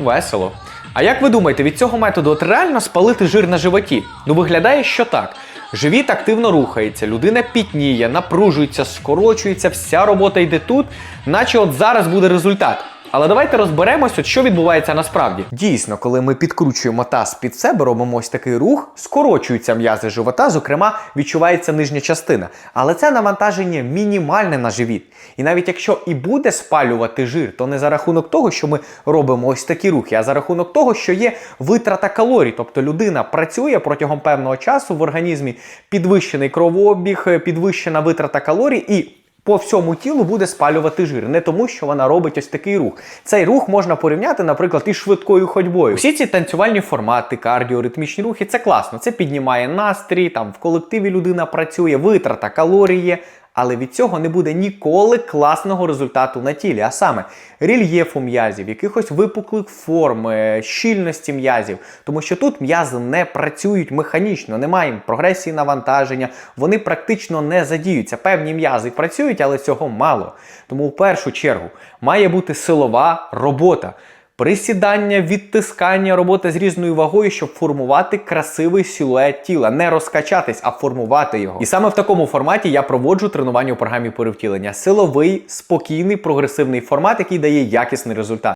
Весело. А як ви думаєте, від цього методу от реально спалити жир на животі? Ну виглядає, що так. Живіт активно рухається, людина пітніє, напружується, скорочується, вся робота йде тут, наче от зараз буде результат. Але давайте розберемось, от що відбувається насправді. Дійсно, коли ми підкручуємо таз під себе, робимо ось такий рух, скорочуються м'язи живота, зокрема, відчувається нижня частина. Але це навантаження мінімальне на живіт. І навіть якщо і буде спалювати жир, то не за рахунок того, що ми робимо ось такі рухи, а за рахунок того, що є витрата калорій. Тобто людина працює протягом певного часу в організмі підвищений кровообіг, підвищена витрата калорій і. По всьому тілу буде спалювати жир, не тому, що вона робить ось такий рух. Цей рух можна порівняти, наприклад, із швидкою ходьбою. Всі ці танцювальні формати, кардіо, ритмічні рухи це класно. Це піднімає настрій, там в колективі людина працює, витрата калорій є. Але від цього не буде ніколи класного результату на тілі, а саме рельєфу м'язів, якихось випуклих форм, е, щільності м'язів. Тому що тут м'язи не працюють механічно, немає прогресії навантаження, вони практично не задіються. Певні м'язи працюють, але цього мало. Тому в першу чергу має бути силова робота. Присідання, відтискання, робота з різною вагою, щоб формувати красивий силует тіла, не розкачатись, а формувати його. І саме в такому форматі я проводжу тренування у програмі перевтілення. Силовий, спокійний, прогресивний формат, який дає якісний результат.